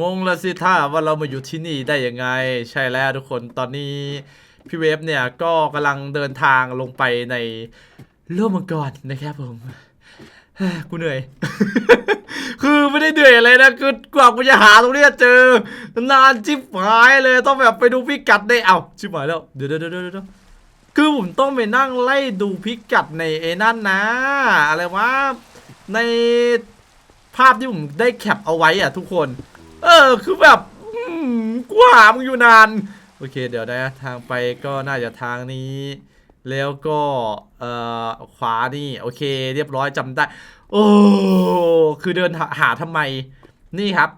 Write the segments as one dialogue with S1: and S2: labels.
S1: งงละสิท่าว่าเรามาอยู่ที่นี่ได้ยังไง ใช่แล้วทุกคนตอนนี้พี่เวฟเนี่ยก็กำลังเดินทางลงไปในโลกมังกรนะครับผมเฮ้กูเหนื่อย คือไม่ได้เหนื่อยอะไรนะคือกว่ากูจะหาตรงนี้เจอ นานชิบหายเลยต้องแบบไปดูพิกัดได้เอาชิบหายแล้วเดี๋ยวเดี๋ยวเดี๋ยวเดี๋ยวเดี๋ยวคือผมต้องไปนั่งไล่ดูพิกัดในเอนั่นนะ อะไรวะในภาพที่ผมได้แคปเอาไว้อะทุกคน เออ คือแบบกูหามึงอยู่นาน โอเค เดี๋ยวนะ ทางไปก็น่าจะทางนี้ แล้วก็เอ่อขวานี่ โอเค เรียบร้อยจำได้ โอ้ คือเดินหาทำไม นี่ครับ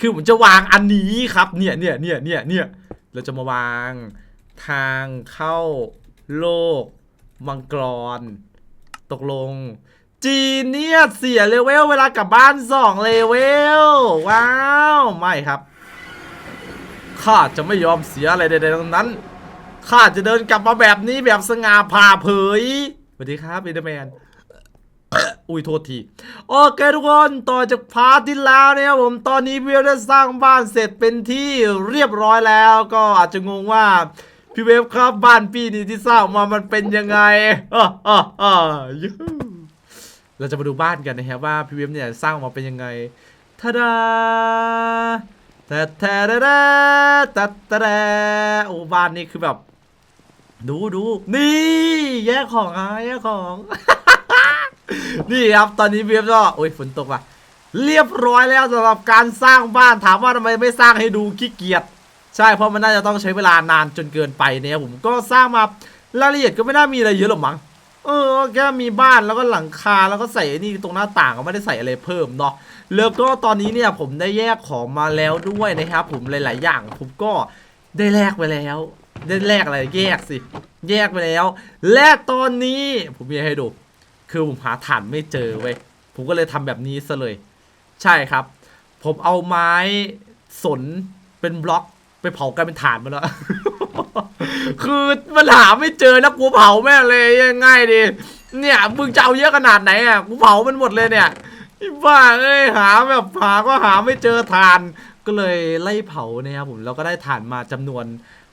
S1: คือผมจะวางอันนี้ครับ เนี่ยเนี่ยเนี่ยเนี่ยเนี่ยเราจะมาวางทางเข้าโลกมังกร ตกลง จีเนี่ยเสียเลเวลเวลากลับบ้านสองเลเวลว้าว ไม่ครับ ข้าจะไม่ยอมเสียอะไรใดๆทั้งนั้น ข้าจะเดินกลับมาแบบนี้แบบสง่าผ่าเผยสวัสดีครับอินเดแมนอุ้ยโทษที โอเคทุกคนต่อจากพาร์ทที่แล้วเนี่ยผมตอนนี้พี่เวฟได้สร้างบ้านเสร็จเป็นที่เรียบร้อยแล้ว ก็อาจจะงงว่าพี่เวฟครับบ้านพี่นี่ที่สร้างมามันเป็นยังไงอะอะอะยูฮู เราจะมาดูบ้านกันนะครับว่าพี่เวฟเนี่ยสร้างออกมาเป็นยังไงทาดาแต่แต่แต่แต่แต่โอ้บ้านนี่คือแบบ ดูดูนี่ แยกของอะแยกของ นี่ครับตอนนี้เวียบก็โอ้ยฝนตกว่ะเรียบร้อยแล้วสำหรับการสร้างบ้านถามว่าทำไมไม่สร้างให้ดูขี้เกียจใช่เพราะมันน่าจะต้องใช้เวลานานจนเกินไปเนี่ยผมก็สร้างมารายละเอียดก็ไม่น่ามีอะไรเยอะหรอกมั้ง เออแค่มีบ้านแล้วก็หลังคาแล้วก็ใส่นี่ตรงหน้าต่างก็ไม่ได้ใส่อะไรเพิ่มเนาะแล้วก็ตอนนี้เนี่ยผมได้แยกของมาแล้วด้วยนะครับ ผมหลาย ๆ อย่างผมก็ได้แลกไปแล้วได้แลกอะไรแยกสิ แยกไปแล้ว และตอนนี้ผมมีให้ดู คือผมหาฐานไม่เจอเว้ยผมก็เลยทำแบบนี้ซะเลย ใช่ครับ ผมเอาไม้สนเป็นบล็อกไปเผากลายเป็นฐานมาแล้ว คือมันหาไม่เจอแล้วกูเผาแม่งเลยง่ายดี เนี่ยมึงจะเอาเยอะขนาดไหนอะกูเผามันหมดเลยเนี่ยบ้าเอ้ยหาแบบหาก็หาไม่เจอฐาน ก็เลยไล่เผานะครับผมแล้วก็ได้ฐานมาจำนวน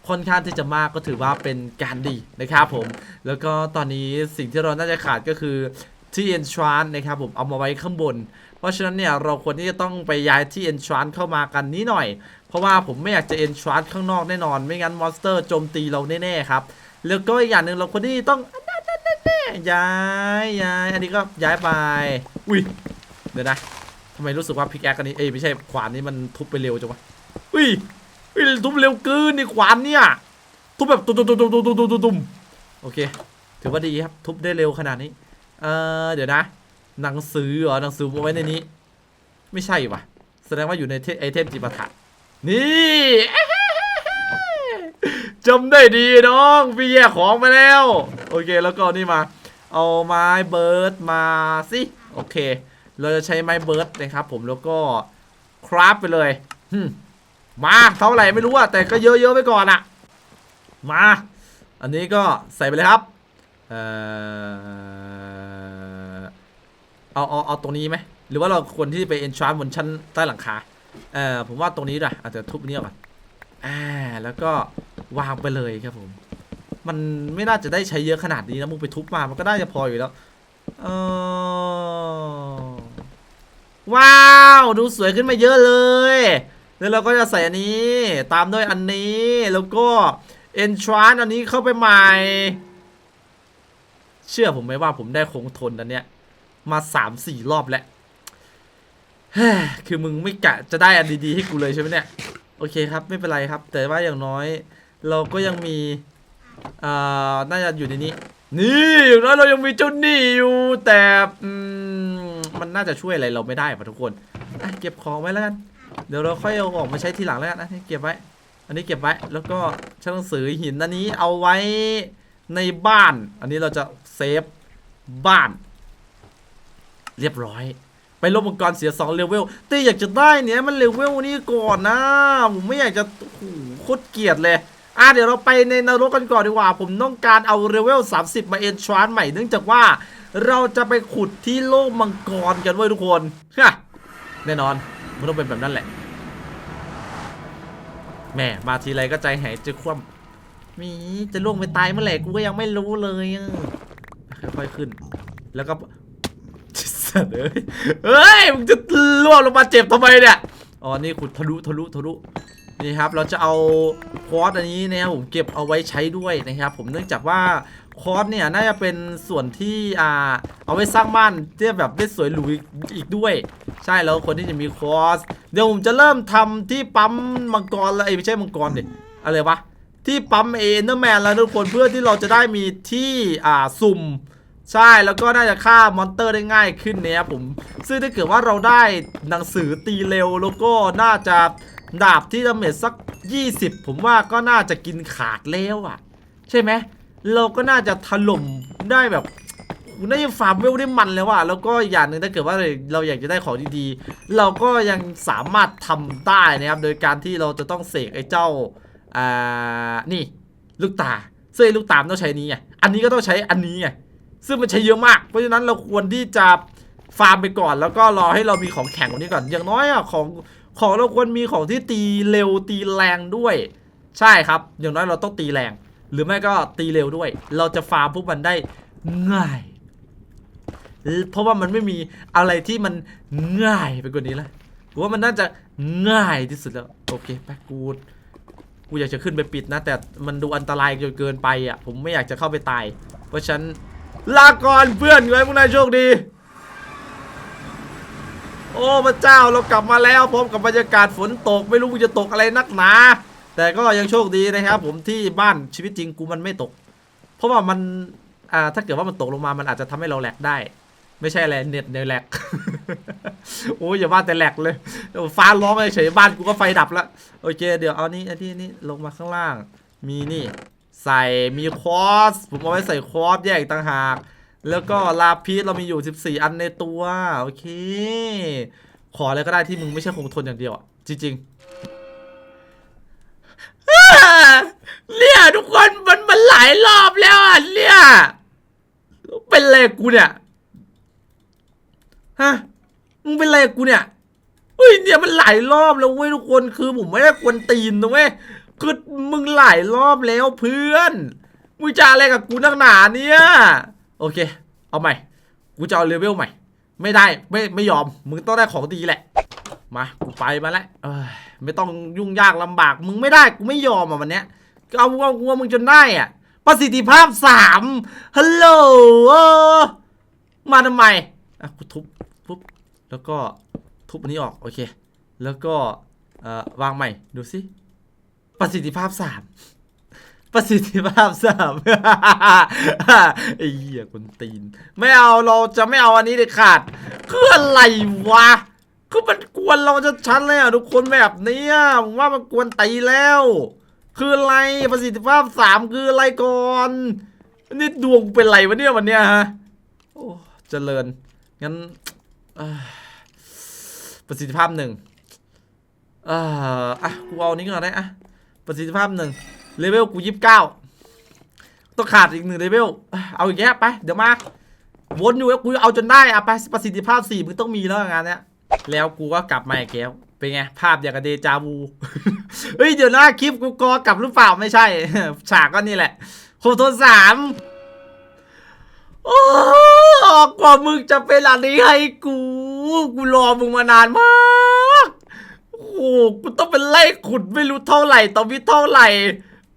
S1: ค่อนข้างที่จะมากก็ถือว่าเป็นการดีนะครับผม แล้วก็ตอนนี้สิ่งที่เราน่าจะขาดก็คือที่ entrance นะครับผมเอามาไว้ข้างบน เพราะฉะนั้นเนี่ยเราควรที่จะต้องไปย้ายที่ entrance เข้ามากันนี้หน่อย เพราะว่าผมไม่อยากจะ entrance ข้างนอกแน่นอน ไม่งั้นมอนสเตอร์โจมตีเราแน่ๆครับแล้วก็อีกอย่างหนึ่งเราควรที่ต้องย้ายย้ายอันนี้ก็ย้ายไป อุ้ยเดี๋ยวนะทำไมรู้สึกว่าพิกแอคอันนี้เอ้ไม่ใช่ขวานนี้มันทุบไปเร็วจังวะอุ้ยเฮ้ยทุบเร็วเกินนี่ขวานเนี่ยทุบแบบตุ้มตุ้มตุ้มตุ้มตุ้มตุ้มตุ้มตุ้มโอเค ถือว่าดีครับทุบได้เร็วขนาดนี้เออเดี๋ยวนะ หนังสือเหรอหนังสือมาไว้ในนี้ ไม่ใช่ว่ะแสดงว่าอยู่ในเทไอเทมจิปาถะ นี่จำได้ดีน้อง พี่แยกของมาแล้ว โอเคแล้วก็นี่มา เอาไม้เบิร์ดมาสิ โอเค เราจะใช้ไม้เบิร์ดนะครับผมแล้วก็คราฟไปเลยมาเท่าไหร่ไม่รู้อะแต่ก็เยอะๆไปก่อนอะมา อันนี้ก็ใส่ไปเลยครับเอ่อเอาเอาเอาตรงนี้ไหม หรือว่าเราควรที่ไปเอนชานบนชั้นใต้หลังคา เอ่อผมว่าตรงนี้นะอาจจะทุบเนี้ก่อนอ่าแล้วก็วางไปเลยครับผม มันไม่น่าจะได้ใช้เยอะขนาดนี้นะมึงไปทุบมามันก็น่าจะพออยู่แล้วเออว้าว ดูสวยขึ้นมาเยอะเลย แล้วเราก็จะใส่อันนี้ตามด้วยอันนี้แล้วก็ entrance อันนี้เข้าไปใหม่ เชื่อผมไหมว่าผมได้คงทนอันเนี้ยมาสามสี่รอบแล้ว คือมึงไม่กะจะได้อันดีๆให้กูเลยใช่ไหมเนี่ย โอเคครับไม่เป็นไรครับ แต่ว่าอย่างน้อย เราก็ยังมีอ่าน่าจะอยู่ในนี้ นี่อย่างน้อยเรายังมีเจ้าหนี้อยู่ แต่มันน่าจะช่วยอะไรเราไม่ได้ป่ะทุกคนเก็บของไว้แล้วกัน เดี๋ยวเราค่อยเอาออกมาใช้ทีหลังแล้วกันนะเก็บไว้ อันนี้เก็บไว้ แล้วก็ชั้นหนังสือหินอันนี้เอาไว้ในบ้าน อันนี้เราจะเซฟบ้าน เรียบร้อย ไปลบมังกรเสียสองเลเวลแต่อยากจะได้เนี่ยมันเลเวลนี้ก่อนนะผมไม่อยากจะโอ้โหโคตรเกลียดเลยอะเดี๋ยวเราไปในนรกกันก่อนดีกว่า ผมต้องการเอาเลเวล 30 มาเอนทรานใหม่เนื่องจากว่าเราจะไปขุดที่โลกมังกรกันเว้ยทุกคนฮะแน่นอนมันต้องเป็นแบบนั้นแหละแหม่มาทีไรก็ใจหายใจคว่ำมีจะล่วงไปตายเมื่อไหร่กูก็ยังไม่รู้เลยค่อยๆขึ้น แล้วก็ สัตว์เอ้ยเฮ้ยมึงจะล่วงลงมาเจ็บทำไมเนี่ยอ๋อนี่ขุดทะลุทะลุทะลุนี่ครับเราจะเอาคอร์สอันนี้นะครับผมเก็บเอาไว้ใช้ด้วยนะครับผมเนื่องจากว่าคอร์สเนี่ยน่าจะเป็นส่วนที่อ่าเอาไว้สร้างบ้านที่แบบได้สวยหรูอีกอีกด้วย ใช่แล้วคนที่จะมีคอร์สเดี๋ยวผมจะเริ่มทำที่ปั๊มมังกรแล้วเอ้ไม่ใช่มังกรดิอะไรวะที่ปั๊มเอเนอร์แมนแล้วทุกคนเพื่อที่เราจะได้มีที่อ่าสุ่ม ใช่แล้วก็น่าจะฆ่ามอนเตอร์ได้ง่ายขึ้นเนี่ยผม ซึ่งถ้าเกิดว่าเราได้หนังสือตีเร็วแล้วก็น่าจะดาบที่ดาเมจสัก 20 ผมว่าก็น่าจะกินขาดแล้วอะ ใช่ไหมเราก็น่าจะถล่มได้แบบน่าจะฟาร์มเวลได้มันแล้วอะแล้วก็อีกอย่างหนึ่งถ้าเกิดว่าเราอยากจะได้ของดีๆ เราก็ยังสามารถทำได้นะครับ โดยการที่เราจะต้องเสกไอ้เจ้าอ่านี่ ลูกตาซึ่งไอ้ลูกตามต้องใช้นี้ไงอันนี้ก็ต้องใช้อันนี้ไง ซึ่งมันใช้เยอะมาก เพราะฉะนั้นเราควรที่จะฟาร์มไปก่อน แล้วก็รอให้เรามีของแข็งกว่านี้ก่อน อย่างน้อยอะของของเราควรมีของที่ตีเร็วตีแรงด้วย ใช่ครับ อย่างน้อยเราต้องตีแรง หรือไม่ก็ตีเร็วด้วย เราจะฟาร์มพวกมันได้ง่าย เพราะว่ามันไม่มีอะไรที่มันง่ายไปกว่านี้แล้วกูว่ามันน่าจะง่ายที่สุดแล้ว โอเคไปกูกูอยากจะขึ้นไปปิดนะ แต่มันดูอันตรายจนเกินไปอะ ผมไม่อยากจะเข้าไปตาย เพราะฉะนัน ลาก่อนเพื่อนไว้พวกนายโชคดี โอ้พระเจ้าเรากลับมาแล้วพร้อมกับบรรยากาศฝนตกไม่รู้จะตกอะไรนักหนา แต่ก็ยังโชคดีนะครับ ผมที่บ้านชีวิตจริงกูมันไม่ตก เพราะว่ามันอ่าถ้าเกิดว่ามันตกลงมามันอาจจะทำให้เราแหลกได้ ไม่ใช่อะไรเน็ตในแหลกโอ้ยอย่าว่าแต่แหลกเลยฟ้าร้องเฉยบ้านกูก็ไฟดับแล้วโอเค เดี๋ยวเอานี่อันนี้นี่ลงมาข้างล่างมีนี่ ใส่มีคอร์สผมเอาไว้ใส่คอร์สแยกต่างหาก แล้วก็ลาพีสเรามีอยู่ 14 อันในตัว โอเค ขออะไรก็ได้ที่มึงไม่ใช่คงทนอย่างเดียวอะ จริงๆเนี่ยทุกคนมันมันหลายรอบแล้วอะเนี่ยเป็นอะไรกูเนี่ยฮะมึงเป็นอะไรกูเนี่ยเฮ้ยเนี่ยมันหลายรอบแล้วเว้ยทุกคนคือผมไม่ได้กวนตีนนะเว้ย คือมึงหลายรอบแล้วเพื่อน มึงจะอะไรกับกูนักหนาเนี่ย โอเค เอาใหม่ กูจะเอาเลเวลใหม่ ไม่ได้ไม่ไม่ยอม มึงต้องได้ของดีแหละ มา กูไปมาแล้วไม่ต้องยุ่งยากลำบาก มึงไม่ได้กูไม่ยอมอะวันเนี้ยก็เอาเอาเอามึงจนได้อะ ประสิทธิภาพสามฮัลโหลมาทำไมอะกูทุบปุ๊บแล้วก็ทุบอันนี้ออก โอเค แล้วก็เอ่อวางใหม่ ดูสิ ประสิทธิภาพสามประสิทธิภาพสามไอ้เหี้ยคนตีน ไม่เอาเราจะไม่เอาอันนี้เด็ดขาดคืออะไรวะคือมันกวนเราจะชันเลยอะทุกคนแบบเนี้ยผมว่ามันกวนตีแล้ว คืออะไรประสิทธิภาพสามคืออะไรก่อนนี่ดวงเป็นไรวะเนี่ยวันเนี้ยฮะโอ้เจริญงั้นประสิทธิภาพหนึ่งเอ่ออะกูเอานี้ก่อนได้อะ ประสิทธิภาพหนึ่งเลเวลกูยี่สิบเก้าต้องขาดอีกหนึ่งเลเวลเอาอีกแยะไป เดี๋ยวมาวนอยู่แล้วกูเอาจนได้อะไปประสิทธิภาพสี่มึงต้องมีแล้วงานเนี้ยแล้วกูก็กลับมาอีกแล้วเป็นไง ภาพอย่างกับเดจาวูเฮ้ย เดี๋ยวนะคลิปกูกอกลับหรือเปล่าไม่ใช่ ฉากก็นี่แหละโคโทสามโอ้กว่ามึงจะเป็นอันนี้ให้กู กูรอมึงมานานมาก โอ้โหกูต้องเป็นไล่ขุดไม่รู้เท่าไหร่ต่อวิเท่าไหร่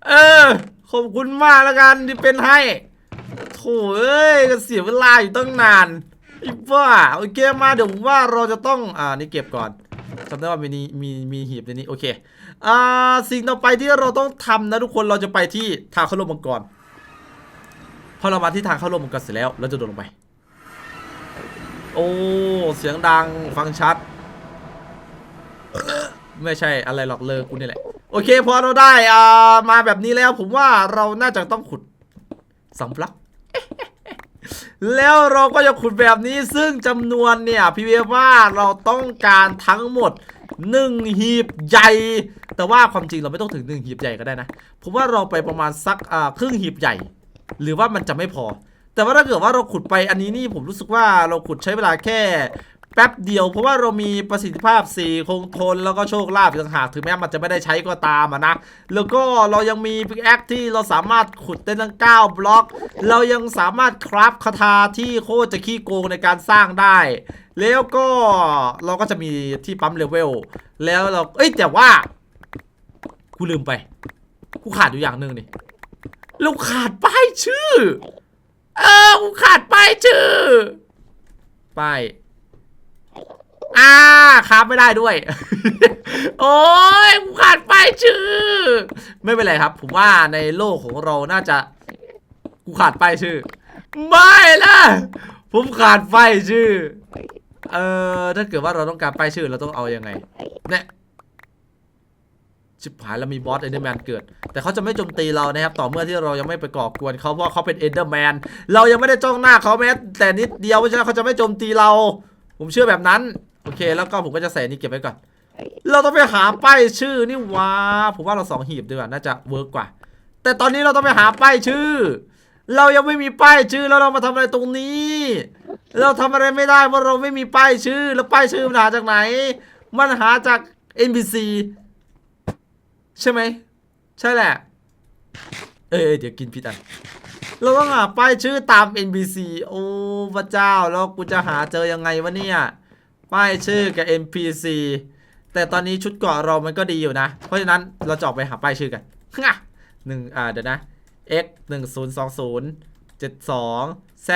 S1: เออ ขอบคุณมากแล้วกันที่เป็นให้โถ่เอ้ยก็เสียเวลาอยู่ตั้งนานอีบ้าโอเคมาเดี๋ยวผมว่าเราจะต้องอ่านี่เก็บก่อนจำได้ว่ามีนี่มีมีหีบในนี้โอเคอ่าสิ่งต่อไปที่เราต้องทำนะทุกคนเราจะไปที่ทางเข้าร่มมังกรพอเรามาที่ทางเข้าร่มมังกรเสร็จแล้วเราจะโดดลงไป โอ้เสียงดังฟังชัด ไม่ใช่อะไรหรอกเลยกูนี่แหละ โอเคพอเราได้อ่ามาแบบนี้แล้วผมว่าเราน่าจะต้องขุดสำลักแล้วเราก็จะขุดแบบนี้ซึ่งจำนวนเนี่ยพี่เวว่าเราต้องการทั้งหมด1หีบใหญ่ แต่ว่าความจริงเราไม่ต้องถึง1หีบใหญ่ก็ได้นะผมว่าเราไปประมาณสักอ่าครึ่งหีบใหญ่ หรือว่ามันจะไม่พอ แต่ว่าถ้าเกิดว่าเราขุดไปอันนี้นี่ผมรู้สึกว่าเราขุดใช้เวลาแค่ แป๊บเดียวเพราะว่าเรามีประสิทธิภาพ4คงทนแล้วก็โชคลาภต่างหากถึงแม้มันจะไม่ได้ใช้ก็ตามนะ แล้วก็เรายังมีพิกแอคที่เราสามารถขุดได้ทั้ง 9 บล็อก เรายังสามารถคราฟคาถาที่โคตรจะขี้โกงในการสร้างได้ แล้วก็เราก็จะมีที่ปั๊มเลเวลแล้วเราเอ้ยแต่ว่ากูลืมไปกูขาดอยู่อย่างหนึ่งนี่เราขาดป้ายชื่อ เออกูขาดป้ายชื่อป้าย อ่าครับไม่ได้ด้วย โอ้ยกูขาดป้ายชื่อ ไม่เป็นไรครับ ผมว่าในโลกของเราน่าจะ กูขาดป้ายชื่อ ไม่นะผมขาดป้ายชื่อ เอ่อถ้าเกิดว่าเราต้องการป้ายชื่อเราต้องเอายังไง เนี่ยชิบหายแล้วมีบอสเอเดอร์แมนเกิด แต่เขาจะไม่โจมตีเรานะครับ ต่อเมื่อที่เรายังไม่ไปก่อกวนเขาเพราะเขาเป็นเอเดอร์แมนเรายังไม่ได้จ้องหน้าเขาแม้แต่นิดเดียวเพราะฉะนั้นเขาจะไม่โจมตีเรา ผมเชื่อแบบนั้น โอเค แล้วก็ผมก็จะใส่นนี้เก็บไว้ก่อน เราต้องไปหาป้ายชื่อนี่หวาผมว่าเราสองหีบดีกว่าน่าจะเวิร์กกว่า แต่ตอนนี้เราต้องไปหาป้ายชื่อ เรายังไม่มีป้ายชื่อแล้วเรามาทำอะไรตรงนี้ เราทำอะไรไม่ได้เพราะเราไม่มีป้ายชื่อ แล้วป้ายชื่อมันหาจากไหน มันหาจาก NPC ใช่ไหมใช่แหละ เอ้ยเอ้ยเดี๋ยวกินพิษอันเราต้องหาป้ายชื่อตาม NPC โอ้พระเจ้าแล้วกูจะหาเจอยังไงวะเนี่ย ป้ายชื่อกับ NPC แต่ตอนนี้ชุดเกราะเรามันก็ดีอยู่นะ เพราะฉะนั้นเราจะออกไปหาป้ายชื่อกันฮะหนึ่งอ่าเดี๋ยวนะ x หนึ่งศูนย์สองศูนย์เจ็ดสอง z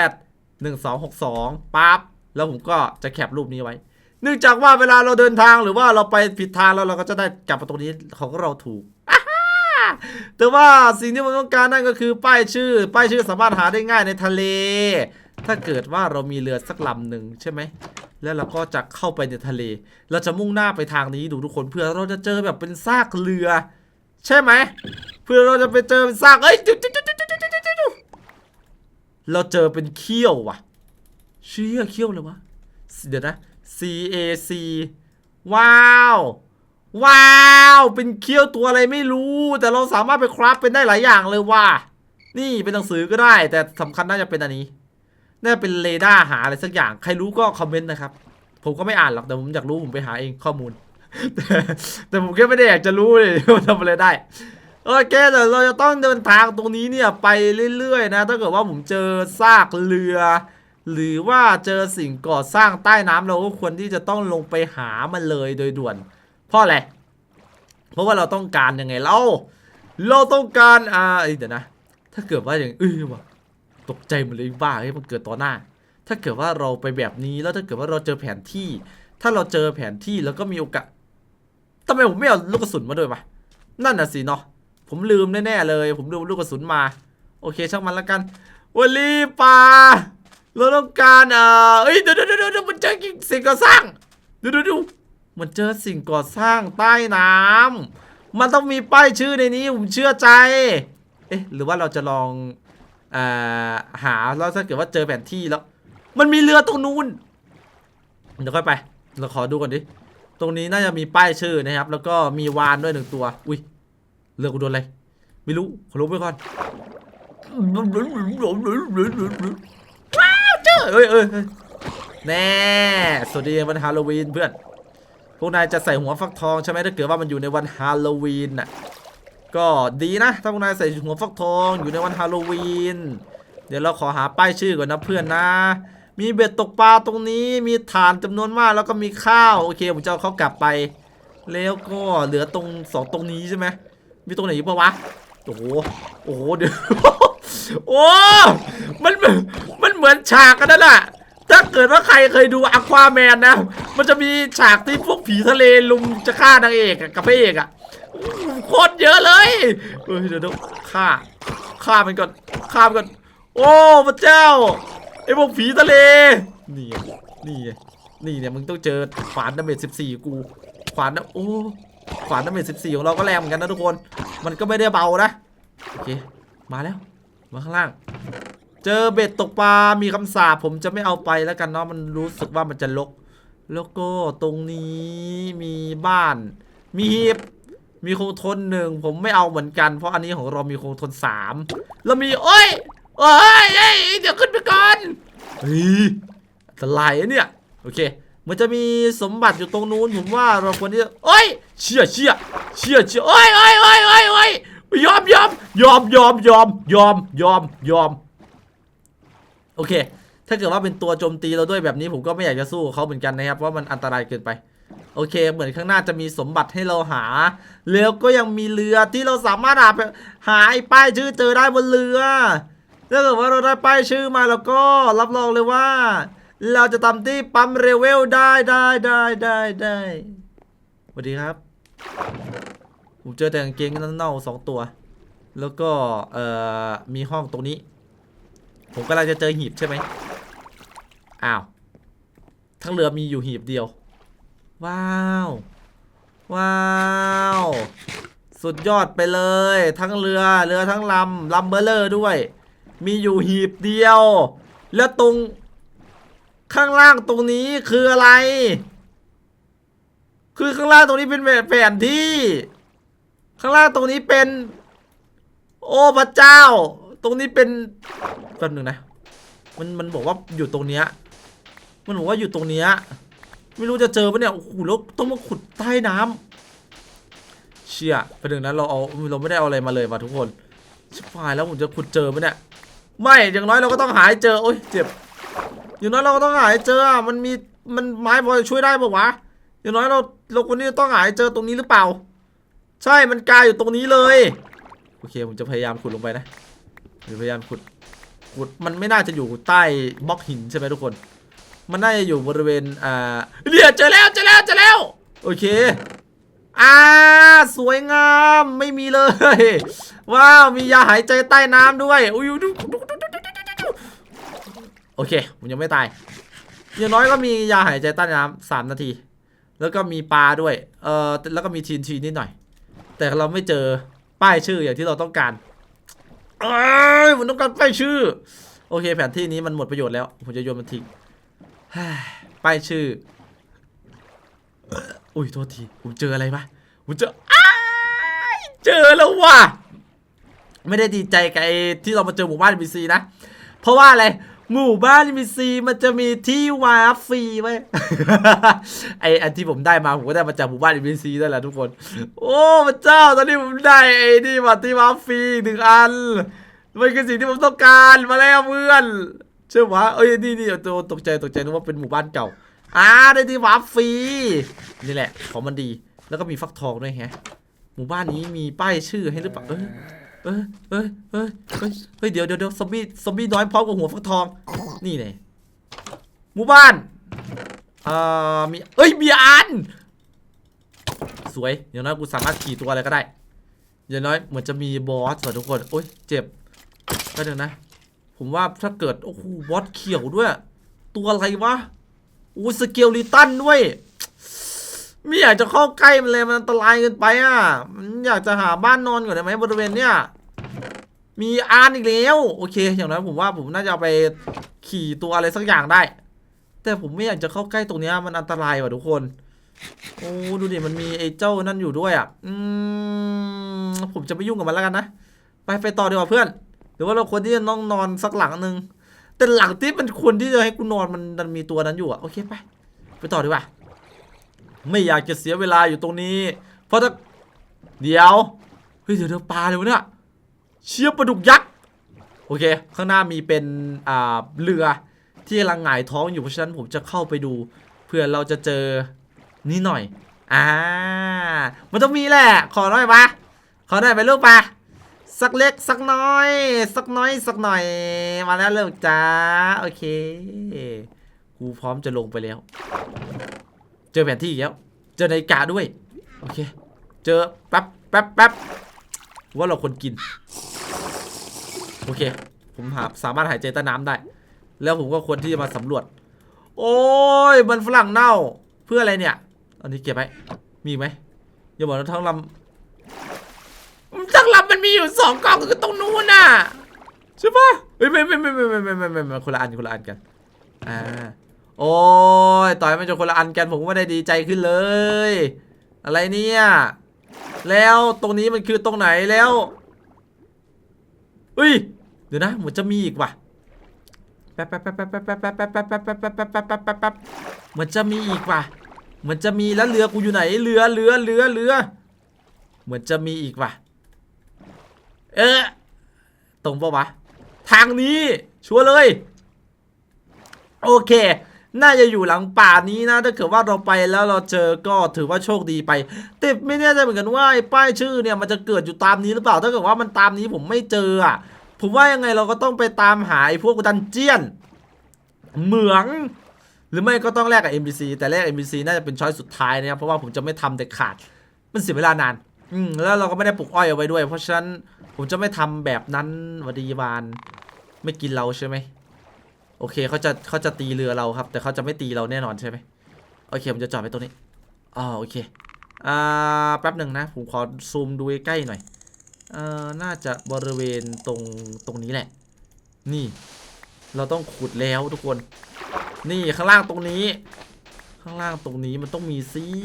S1: หนึ่งสองหกสองปั๊บแล้วผมก็จะแคปรูปนี้ไว้ เนื่องจากว่าเวลาเราเดินทางหรือว่าเราไปผิดทางแล้วเราก็จะได้กลับมาตรงนี้ของเราถูกแต่ว่าสิ่งที่ผมต้องการนั่นก็คือป้ายชื่อ ป้ายชื่อสามารถหาได้ง่ายในทะเล ถ้าเกิดว่าเรามีเรือสักลำหนึ่งใช่ไหม แล้วเราก็จะเข้าไปในทะเล เราจะมุ่งหน้าไปทางนี้ดูทุกคนเพื่อเราจะเจอแบบเป็นซากเรือ ใช่ไหม เพื่อเราจะไปเจอเป็นซากเอ้ยจุดจุดจุดจุดจุดจุดจุดเราเจอเป็นเขี้ยวว่ะ เชี่ยเขี้ยวเลยวะ เดี๋ยวนะ C A C ว้าว ว้าว เป็นเคี้ยวตัวอะไรไม่รู้ แต่เราสามารถไปคราฟเป็นได้หลายอย่างเลยว่ะ นี่เป็นหนังสือก็ได้ แต่สำคัญน่าจะเป็นอันนี้ น่าเป็นเรดาร์หาอะไรสักอย่าง ใครรู้ก็คอมเมนต์นะครับ ผมก็ไม่อ่านหรอก แต่ผมอยากรู้ผมไปหาเองข้อมูล แต่ผมแค่ไม่ได้อยากจะรู้เลยว่าทำอะไรได้ โอเคเดี๋ยวเราจะต้องเดินทางตรงนี้เนี่ยไปเรื่อยๆนะ ถ้าเกิดว่าผมเจอซากเรือ หรือว่าเจอสิ่งก่อสร้างใต้น้ำเราก็ควรที่จะต้องลงไปหามันเลยโดยด่วน เพราะอะไร เพราะว่าเราต้องการยังไงเรา เราต้องการอ่าเดี๋ยวนะ ถ้าเกิดว่าอย่างเออวะ ตกใจหมดเลยบ้าเฮ้ยมันเกิดต่อหน้า ถ้าเกิดว่าเราไปแบบนี้แล้วถ้าเกิดว่าเราเจอแผนที่ ถ้าเราเจอแผนที่แล้วก็มีโอกาสทำไมผมไม่เอาลูกกระสุนมาด้วยวะนั่นน่ะสิเนาะผมลืมแน่ๆเลย ผมลืมลูกกระสุนมา โอเคช่างมันละกันวอลีปลาเราต้องการเอ่อเอ้ยเดี๋ยวเดี๋ยวเดี๋ยวมันเจอสิ่งก่อสร้างเดี๋ยวเดี๋ยวเดี๋ยวมันเจอสิ่งก่อสร้างใต้น้ำมันต้องมีป้ายชื่อในนี้ผมเชื่อใจ เอ๊ะหรือว่าเราจะลอง หาแล้วถ้าเกิดว่าเจอแผนที่แล้ว มันมีเรือตรงนู้นเดี๋ยวค่อยไป เราขอดูก่อนดิ ตรงนี้น่าจะมีป้ายชื่อนะครับ แล้วก็มีวานด้วยหนึ่งตัว อุ้ย เรือกูโดนอะไร ไม่รู้ ขอรู้ไปก่อนว้าวเจอเอ้ยเอ้ยเอ้ยแน่ สวัสดีวันฮาโลวีนเพื่อน พวกนายจะใส่หัวฟักทองใช่ไหมถ้าเกิดว่ามันอยู่ในวันฮาโลวีนน่ะ ก็ดีนะ ถ้าพวกนายใส่หัวฟักทองอยู่ในวันฮาโลวีน เดี๋ยวเราขอหาป้ายชื่อก่อนนะเพื่อนนะ มีเบ็ดตกปลาตรงนี้ มีฐานจำนวนมากแล้วก็มีข้าว โอเค ผมจะเอาเขากลับไป แล้วก็เหลือตรงสองตรงนี้ใช่ไหม มีตรงไหนอีกปะวะ โอ้โห โอ้โห เดี๋ยว โอ้ มันเหมือนมันเหมือนฉากกันนั่นแหละถ้าเกิดว่าใครเคยดูอควาแมนนะ มันจะมีฉากที่พวกผีทะเลลุมจะฆ่านางเอกกับพระเอกอะ โคตรเยอะเลยเฮ้ยเดี๋ยวเดี๋ยวฆ่าฆ่ามันก่อนฆ่ามันก่อน โอ้พระเจ้าไอ้พวกผีทะเล นี่ไงนี่ไงนี่เนี่ยมึงต้องเจอขวานดาเมจสิบสี่กู ขวานนะโอ้ขวานดาเมจสิบสี่ของเราก็แรงเหมือนกันนะทุกคน มันก็ไม่ได้เบานะ โอเค มาแล้ว มาข้างล่าง เจอเบ็ดตกปลา มีคำสาปผมจะไม่เอาไปแล้วกันเนาะ มันรู้สึกว่ามันจะลก แล้วก็ตรงนี้มีบ้าน มีหีบ มีคงทนหนึ่งผมไม่เอาเหมือนกัน เพราะอันนี้ของเรามีคงทนสามแล้วมีโอ้ยโอ้ยเอ้ยเดี๋ยวขึ้นไปก่อนเฮ้ยอันตรายอะเนี่ยโอเค มันจะมีสมบัติอยู่ตรงนู้นผมว่าเราควรที่จะเอ้ยเชี่ยเชี่ยเชี่ยเชี่ยเอ้ยเอ้ยเอ้ยเอ้ยเอ้ยยอมยอมยอมยอมยอมยอมยอมยอมโอเค ถ้าเกิดว่าเป็นตัวโจมตีเราด้วยแบบนี้ผมก็ไม่อยากจะสู้เขาเหมือนกันนะครับเพรามันอันตรายเกินไป โอเค เหมือนข้างหน้าจะมีสมบัติให้เราหา แล้วก็ยังมีเรือที่เราสามารถหาหาไอ้ป้ายชื่อเจอได้บนเรือถ้าเกิดว่าเราได้ป้ายชื่อมาแล้วก็รับรองเลยว่า เราจะทำที่ปั๊มเรเวลได้ได้ได้ได้ได้สวัสดีครับผมเจอแต่กางเกงเน่าๆสองตัว แล้วก็เอ่อมีห้องตรงนี้ ผมกำลังจะเจอหีบใช่ไหมอ้าวทั้งเรือมีอยู่หีบเดียว ว้าว ว้าว สุดยอดไปเลย ทั้งเรือเรือทั้งลำลำเบลเลอร์ด้วย มีอยู่หีบเดียว แล้วตรง ข้างล่างตรงนี้คืออะไร คือข้างล่างตรงนี้เป็นแผนที่ ข้างล่างตรงนี้เป็น โอ้พระเจ้า ตรงนี้เป็นแป๊บหนึ่งนะ มันมันบอกว่าอยู่ตรงเนี้ยมันบอกว่าอยู่ตรงเนี้ย ไม่รู้จะเจอปะเนี่ย โอ้โหแล้วต้องมาขุดใต้น้ำเชี่ยประเด็นนั้นเราเอาเราไม่ได้เอาอะไรมาเลยมาทุกคนชิบหายแล้วผมจะขุดเจอปะเนี่ย ไม่ อย่างน้อยเราก็ต้องหาให้เจอ โอ้ยเจ็บ อย่างน้อยเราก็ต้องหาให้เจอ มันมี มันไม้พอช่วยได้ปะวะ อย่างน้อยเราเราคนนี้ต้องหาให้เจอตรงนี้หรือเปล่า ใช่ มันกายอยู่ตรงนี้เลย โอเค ผมจะพยายามขุดลงไปนะพยายามขุด ขุด มันไม่น่าจะอยู่ใต้บล็อกหินใช่ไหมทุกคน มันน่าจะอยู่บริเวณอ่าเนี่ยเจอแล้วเจอแล้วเจอแล้ว โอเค อ่า สวยงามไม่มีเลย ว้าว มียาหายใจใต้น้ำด้วยอุ้ยดูโอเคผมยังไม่ตายอย่างน้อยก็มียาหายใจใต้น้ำสามนาที แล้วก็มีปลาด้วย เอ่อแล้วก็มีทีนทีนิดหน่อย แต่เราไม่เจอป้ายชื่ออย่างที่เราต้องการเอ้ยผมต้องการป้ายชื่อ โอเค แผนที่นี้มันหมดประโยชน์แล้ว ผมจะโยนมันทิ้ง ป้ายชื่อ อุ้ยโทษที ผมเจออะไรปะผมเจอเจอแล้วว่ะ ไม่ได้ดีใจกับไอ้ที่เรามาเจอหมู่บ้านบีซีนะ เพราะว่าอะไร หมู่บ้านบีซีมันจะมีที่วาร์ปฟรีไว้ไออันที่ผมได้มาผมก็ได้มาจากหมู่บ้านบีซีนั่นแหละทุกคน โอ้พระเจ้าตอนนี้ผมได้ไอ้นี่มาที่วาร์ปฟรีหนึ่งอันมันคือสิ่งที่ผมต้องการมาแล้วเพื่อน เชื่อวะเอ้ยนี่นี่ตัวตกใจตกใจนึกว่าเป็นหมู่บ้านเก่าอ่าได้ที่วาร์ปฟรีนี่แหละ ของมันดีแล้วก็มีฟักทองด้วยแฮะ หมู่บ้านนี้มีป้ายชื่อให้หรือเปล่าเออเออเออเออเฮ้ยเฮ้ยเดี๋ยวเดี๋ยวเดี๋ยวซอมบี้ซอมบี้น้อยพร้อมกับหัวฟักทอง นี่ไงหมู่บ้านอ่ามีเอ้ยมีอัน สวยเดี๋ยวนะกูสามารถขี่ตัวอะไรก็ได้อย่างน้อยเหมือนจะมีบอสว่ะทุกคนโอ้ยเจ็บก็เดี๋ยวนะ ผมว่าถ้าเกิด โอ้โหบอสเขียวด้วย ตัวอะไรวะอู้สเกลลิตันด้วยไม่อยากจะเข้าใกล้มันเลยมันอันตรายเกินไปอะ มันอยากจะหาบ้านนอนก่อนได้ไหมบริเวณเนี้ยมีอานอีกแล้วโอเค อย่างนั้นผมว่าผมน่าจะไปขี่ตัวอะไรสักอย่างได้ แต่ผมไม่อยากจะเข้าใกล้ตรงเนี้ยมันอันตรายว่ะทุกคน โอ้ดูดิมันมีไอ้เจ้านั่นอยู่ด้วยอะ อืมผมจะไม่ยุ่งกับมันแล้วกันนะ ไปไปต่อดีกว่าเพื่อน หรือว่าเราควรที่จะน้องนอนสักหลังหนึ่งแต่หลังที่มันควรที่จะให้กูนอนมันมันมีตัวนั้นอยู่อะโอเคไป ไปต่อดีกว่า ไม่อยากจะเสียเวลาอยู่ตรงนี้ เพราะถ้าเดี๋ยวเฮ้ยเดี๋ยวเดี๋ยวปลาเลยวะเนี่ยเชี่ยปลาดุกยักษ์โอเค ข้างหน้ามีเป็นอ่าเรือที่กำลังหงายท้องอยู่เพราะฉะนั้นผมจะเข้าไปดู เพื่อเราจะเจอนี่หน่อยอ่ามันต้องมีแหละ ขอหน่อยปะขอหน่อยไปลูกปะ สักเล็กสักน้อย สักน้อยสักหน่อย มาแล้วเลิกจ้าโอเคกูพร้อมจะลงไปแล้ว เจอแผนที่อีกแล้ว เจอนาฬิกาด้วย โอเค เจอแป๊บแป๊บแป๊บว่าเราควรกิน โอเค ผมหาสามารถหายใจใต้น้ำได้ แล้วผมก็ควรที่จะมาสำรวจ โอ้ยมันฝรั่งเน่า เพื่ออะไรเนี่ย อันนี้เก็บไว้มีไหมอย่าบอกนะทั้งลำทั้งล มีอยู่สองกล่องคือตรงนู้นน่ะใช่ปะไม่ไม่ไม่ไม่ไม่ไม่ไม่ไม่ไม่คนละอันคนละอันกันอ่าโอ้ยต่อยมันจะคนละอันกันผมก็ไม่ได้ดีใจขึ้นเลย อะไรเนี่ยแล้วตรงนี้มันคือตรงไหนแล้วเฮ้ยเดี๋ยวนะเหมือนจะมีอีกว่ะแป๊บแป๊บแป๊บแป๊บแป๊บแป๊บแป๊บแป๊บแป๊บแป๊บแป๊บแป๊บแป๊บแป๊บแป๊บแป๊บเหมือนจะมีอีกว่ะเหมือนจะมีแล้วเรือกูอยู่ไหนเรือเรือเรือเรือเหมือนจะมีอีกว่ะ เออ ตรงปะวะ ทางนี้ชัวร์เลย โอเค น่าจะอยู่หลังป่านี้นะ ถ้าเกิดว่าเราไปแล้วเราเจอก็ถือว่าโชคดีไปแต่ไม่แน่ใจเหมือนกันว่าป้ายชื่อเนี่ยมันจะเกิดอยู่ตามนี้หรือเปล่า ถ้าเกิดว่ามันตามนี้ผมไม่เจออะ ผมว่ายังไงเราก็ต้องไปตามหาไอ้พวกดันเจียน เหมืองหรือไม่ก็ต้องแลกกับ NPC แต่แลก NPC น่าจะเป็นช้อยสุดท้ายนะครับ เพราะว่าผมจะไม่ทำเด็ดขาด มันเสียเวลานาน อืมแล้วเราก็ไม่ได้ปลูกอ้อยเอาไว้ด้วย เพราะฉะนั้น ผมจะไม่ทำแบบนั้นวดีวานไม่กินเราใช่ไหมโอเคเขาจะเขาจะตีเรือเราครับ แต่เขาจะไม่ตีเราแน่นอนใช่ไหมโอเคผมจะจอดไว้ตรงนี้อ๋อโอเคอ่าแป๊บหนึ่งนะ ผมขอซูมดูใกล้หน่อยเอ่อน่าจะบริเวณตรงตรงนี้แหละ นี่ เราต้องขุดแล้วทุกคน นี่ข้างล่างตรงนี้ ข้างล่างตรงนี้มันต้องมีซี่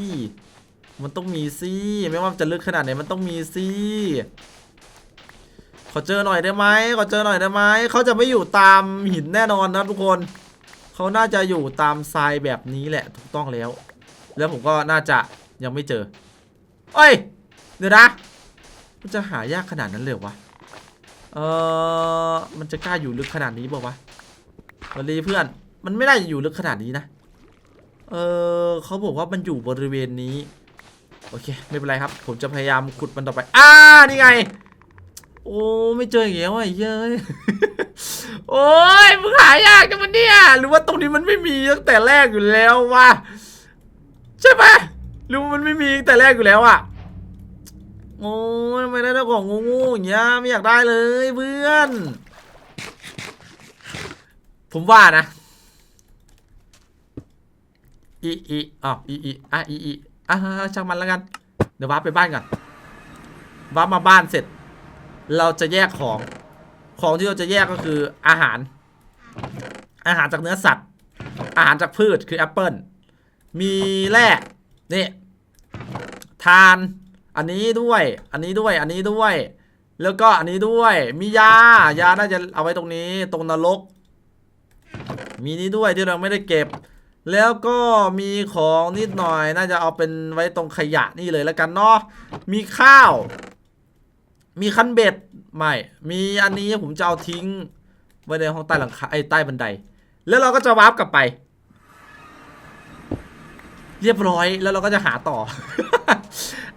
S1: มันต้องมีซี่ไม่ว่าจะลึกขนาดไหนมันต้องมีซี่ ขอเจอหน่อยได้ไหมขอเจอหน่อยได้ไหมเขาจะไม่อยู่ตามหินแน่นอนนะทุกคน เขาน่าจะอยู่ตามทรายแบบนี้แหละถูกต้องแล้ว แล้วผมก็น่าจะยังไม่เจอเอ้ยเดี๋ยวนะมันจะหายากขนาดนั้นเลยวะเออมันจะกล้าอยู่ลึกขนาดนี้เปล่าวะวันดีเพื่อน มันไม่ได้อยู่ลึกขนาดนี้นะเออเขาบอกว่ามันอยู่บริเวณนี้ โอเค ไม่เป็นไรครับ ผมจะพยายามขุดมันต่อไป อ่า นี่ไง โอ้ไม่เจออย่างเงี้ยว่ะเย้ยโอ้ยมึงหายากจังมันเนี่ยหรือว่าตรงนี้มันไม่มีตั้งแต่แรกอยู่แล้ววะใช่ไหมหรือว่ามันไม่มีตั้งแต่แรกอยู่แล้วอะโอ้ยทำไมได้แต่ของงูๆอย่างเงี้ยไม่อยากได้เลยเพื่อน ผมว่านะอีอีอ๋ออีอีอะอีอีอะช่างมันแล้วกัน เดี๋ยววาร์ปไปบ้านก่อนวาร์ปมาบ้านเสร็จ เราจะแยกของของที่เราจะแยกก็คืออาหาร อาหารจากเนื้อสัตว์ อาหารจากพืชคือแอปเปิลมีแร่นี่ทานอันนี้ด้วย อันนี้ด้วย อันนี้ด้วย แล้วก็อันนี้ด้วย มียา ยาน่าจะเอาไว้ตรงนี้ ตรงนรก มีนี้ด้วยที่เราไม่ได้เก็บ แล้วก็มีของนิดหน่อย น่าจะเอาเป็นไว้ตรงขยะนี่เลยแล้วกันเนาะ มีข้าว มีคันเบ็ดไม่ มีอันนี้ผมจะเอาทิ้ง ไว้ในห้องใต้หลังคาไอ้ใต้บันได แล้วเราก็จะวาร์ปกลับไป เรียบร้อยแล้วเราก็จะหาต่อ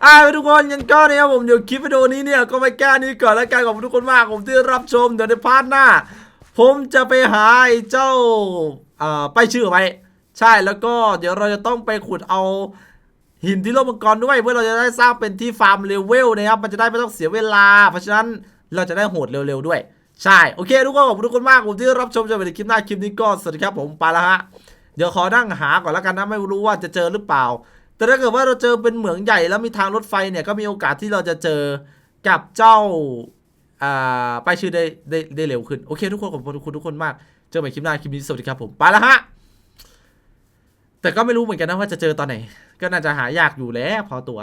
S1: อ่าทุกคนยังก็เนี่ยผมเดี๋ยวคลิปวิดีโอนี้เนี่ยก็ไปแก้นี้ก่อนแล้วกันขอบคุณทุกคนมากผมที่รับชมเดี๋ยวในพาร์ทหน้า ผมจะไปหาไอ้เจ้าอ่าป้ายชื่อไว้ใช่แล้วก็เดี๋ยวเราจะต้องไปขุดเอา หินที่โลกมังกรด้วยเพื่อเราจะได้สร้างเป็นที่ฟาร์มเลเวลนะครับ มันจะได้ไม่ต้องเสียเวลา เพราะฉะนั้นเราจะได้โหดเร็วๆด้วย ใช่ โอเค ทุกคนขอบคุณทุกคนมากผมที่รับชมจนไปถึงคลิปหน้าคลิปนี้ก็สวัสดีครับผมไปแล้วฮะเดี๋ยวขอนั่งหาก่อนแล้วกันนะไม่รู้ว่าจะเจอหรือเปล่า แต่ถ้าเกิดว่าเราเจอเป็นเหมืองใหญ่แล้วมีทางรถไฟเนี่ยก็มีโอกาสที่เราจะเจอกับเจ้าอ่าป้ายชื่อได้ได้ได้เร็วขึ้นโอเค ทุกคนขอบคุณทุกคนมาก เจอกันใหม่คลิปหน้าคลิปนี้สวัสดีครับผมไปแล้วฮะ แต่ก็ไม่รู้เหมือนกันนะว่าจะเจอตอนไหน ก็น่าจะหายากอยู่แล้วพอตัว